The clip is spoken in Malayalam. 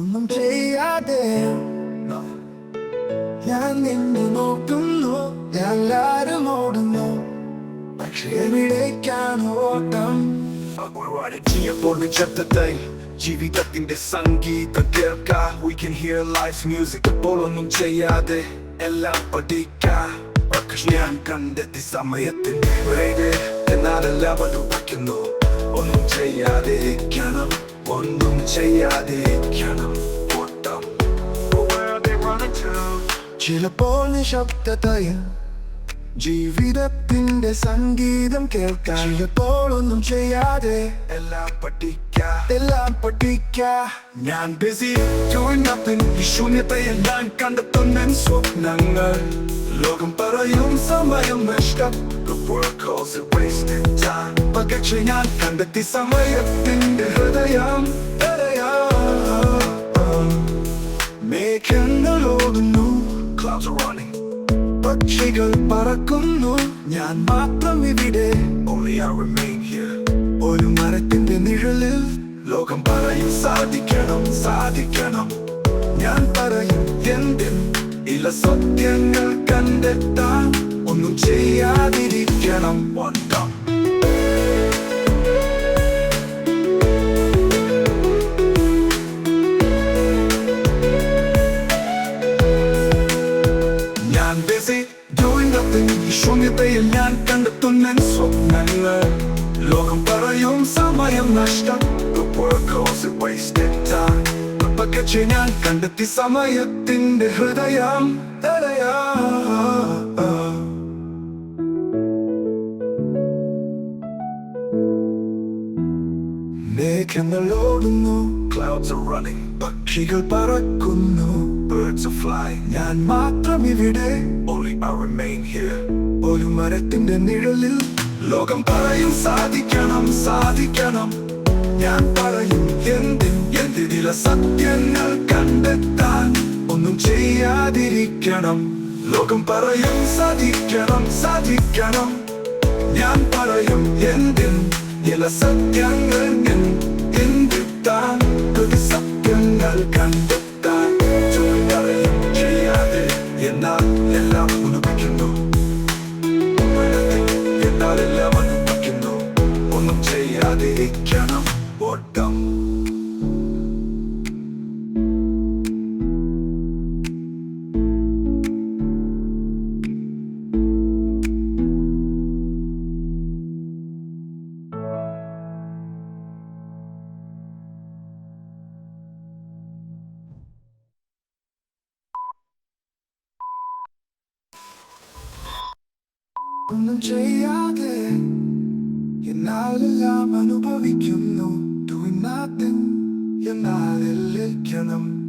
ഒന്നും ചെയ്യാതെ ഞാൻ നിന്നെ നോക്കുന്നു. എല്ലാരും ഓടുന്നു. പക്ഷേ എവിടേക്കാണ് ഓട്ടം? പൊളിച്ചത്തായി ജീവിതത്തിന്റെ സംഗീതം കേൾക്കാം. We can hear live music അപ്പോൾ ഒന്നും ചെയ്യാതെ എല്ലാം പഠിക്കാം. പക്ഷെ ഞാൻ കണ്ടെത്തി സമയത്തിന്റെ എന്നാലെല്ലാം അനുഭവിക്കുന്നു ഒന്നും ചെയ്യാതെ ഇരിക്കണം. ഒന്നും ചെയ്യാതെ ഇരിക്കണം ഓട്ടം But where are they running to? ചിലപ്പോൾ നിശബ്ദതയ ജീവിതത്തിന്റെ സംഗീതം കേൾക്കാൻ ചിലപ്പോൾ ഒന്നും ചെയ്യാതെ എല്ലാം പഠിക്ക എല്ലാം പഠിക്ക ഞാൻ ബിസി ഈ ശൂന്യതയിൽ ഞാൻ കണ്ടെത്തുന്ന സ്വപ്നങ്ങൾ ലോകം പറയും സമയം നഷ്ടം പക്ഷേ ഞാൻ കണ്ടെത്തി സമയത്തിന്റെ ഹൃദയം. running. പക്ഷികൾ പറക്കുന്നു. ഞാൻ മാത്രം ഇവിടെ. ഒരു മരത്തിന്റെ നിഴലിൽ ലോകം പറയും സാധിക്കണം സാധിക്കണം. ഞാൻ പറയും എന്തിൻ ഇല്ല സത്യങ്ങൾ കണ്ടെത്താൻ. ഒന്നും ചെയ്യാതിരിക്കണം. ഒന്നാം ഞാൻ busy doing nothing. ഈ ശൂന്യതയിൽ ഞാൻ കണ്ടെത്തുന്ന സ്വപ്നങ്ങൾ. ലോകം പറയും സമയം നഷ്ടം. പക്ഷെ ഞാൻ കണ്ടെത്തി സമയത്തിന്റെ ഹൃദയം ഹൃദയം മേഘങ്ങൾ ഓടുന്നു Clouds are running പക്ഷികൾ പറക്കുന്നു. Birds are flying ഞാൻ മാത്രം ഇവിടെ. Only I remain here. ഒരു മരത്തിന്റെ നിഴലിൽ ലോകം പറയും സാധിക്കണം സാധിക്കണം. ഞാൻ പറയും എന്തിൻ എന്തിനില സത്യങ്ങൾ കണ്ടെത്താൻ? ഒന്നും ചെയ്യാതിരിക്കണം. ലോകം പറയും സാധിക്കണം സാധിക്കണം. ഞാൻ പറയും എന്തിൻ ചില സത്യങ്ങൾ എന്തിട്ടാൻ ഒരു സത്യങ്ങൾ കണ്ടെത്താൻ ചോദിക്കും ചെയ്യാതെ എന്നാൽ എല്ലാം അനുഭവിക്കുന്നു എന്നാൽ എല്ലാം അനുഭവിക്കുന്നു ഒന്നും ചെയ്യാതിരിക്കണം ഓട്ടം ഒന്നും ചെയ്യാതെ എന്നാലെല്ലാം അനുഭവിക്കുന്നു. എന്നാലെല്ലാം